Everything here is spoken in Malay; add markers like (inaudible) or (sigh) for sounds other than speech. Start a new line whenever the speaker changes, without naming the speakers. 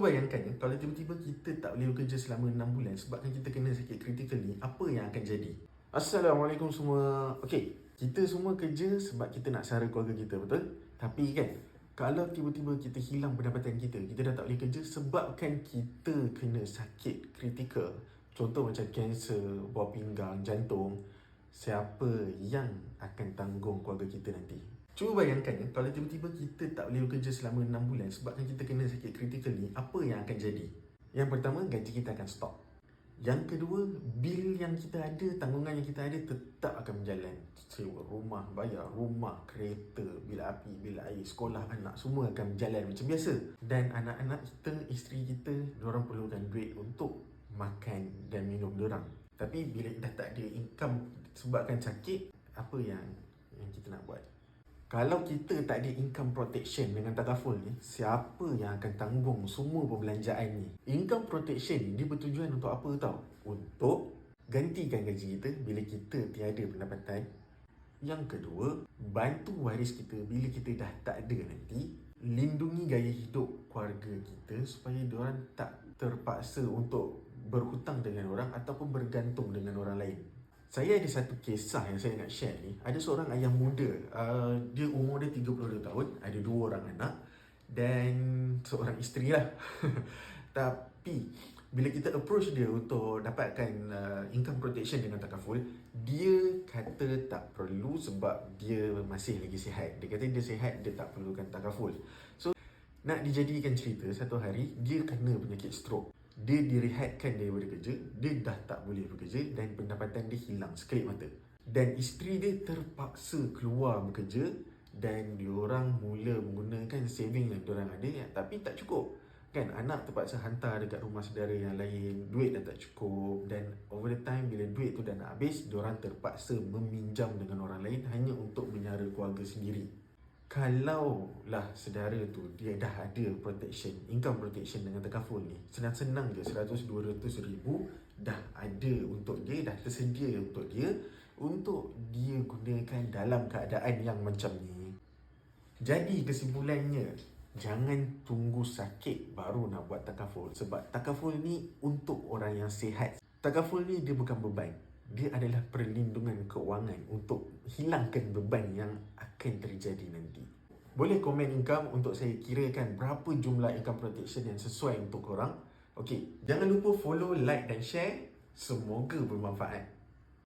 Bayangkan ya, kalau tiba-tiba kita tak boleh bekerja selama 6 bulan sebabkan kita kena sakit kritikal ni, apa yang akan jadi? Assalamualaikum semua. Okey, kita semua kerja sebab kita nak sara keluarga kita, betul? Tapi kan, kalau tiba-tiba kita hilang pendapatan kita, kita dah tak boleh kerja sebabkan kita kena sakit kritikal. Contoh macam kanser, buah pinggang, jantung. Siapa yang akan tanggung keluarga kita nanti? Cuba bayangkan ya, kalau tiba-tiba kita tak boleh bekerja selama 6 bulan sebabkan kita kena sakit kritikal ni, apa yang akan jadi? Yang pertama, gaji kita akan stop. Yang kedua, bil yang kita ada, tanggungan yang kita ada tetap akan berjalan. Sewa rumah, bayar rumah, kereta, bil api, bil air, sekolah anak, semua akan berjalan macam biasa. Dan anak-anak kita, isteri kita, diorang perlukan duit untuk makan dan minum diorang. Tapi bila dah tak ada income sebabkan sakit, apa yang yang kita nak buat? Kalau kita tak ada income protection dengan takaful ni, siapa yang akan tanggung semua perbelanjaan ni? Income protection dia bertujuan untuk apa tau? Untuk gantikan gaji kita bila kita tiada pendapatan. Yang kedua, bantu waris kita bila kita dah tak ada nanti. Lindungi gaya hidup keluarga kita supaya diorang tak terpaksa untuk berhutang dengan orang ataupun bergantung dengan orang lain. Saya ada satu kisah yang saya nak share ni. Ada seorang ayah muda. Uh, dia umur dia 32 tahun. Ada dua orang anak. Dan seorang isteri lah. (laughs) Tapi, bila kita approach dia untuk dapatkan uh, income protection dengan takaful, dia kata tak perlu sebab dia masih lagi sihat. Dia kata dia sihat, dia tak perlukan takaful. So, nak dijadikan cerita, satu hari dia kena penyakit stroke dia direhatkan daripada kerja, dia dah tak boleh bekerja dan pendapatan dia hilang sekelip mata. Dan isteri dia terpaksa keluar bekerja dan diorang mula menggunakan saving yang diorang ada tapi tak cukup. Kan anak terpaksa hantar dekat rumah saudara yang lain, duit dah tak cukup dan over the time bila duit tu dah nak habis, diorang terpaksa meminjam dengan orang lain hanya untuk menyara keluarga sendiri kalau lah saudara tu dia dah ada protection, income protection dengan takaful ni, senang-senang je 100-200 ribu dah ada untuk dia, dah tersedia untuk dia untuk dia gunakan dalam keadaan yang macam ni. Jadi kesimpulannya, jangan tunggu sakit baru nak buat takaful sebab takaful ni untuk orang yang sihat. Takaful ni dia bukan beban, dia adalah perlindungan keuangan untuk hilangkan beban yang akan terjadi nanti. Boleh komen income untuk saya kirakan berapa jumlah income protection yang sesuai untuk korang. Okey, jangan lupa follow, like dan share. Semoga bermanfaat.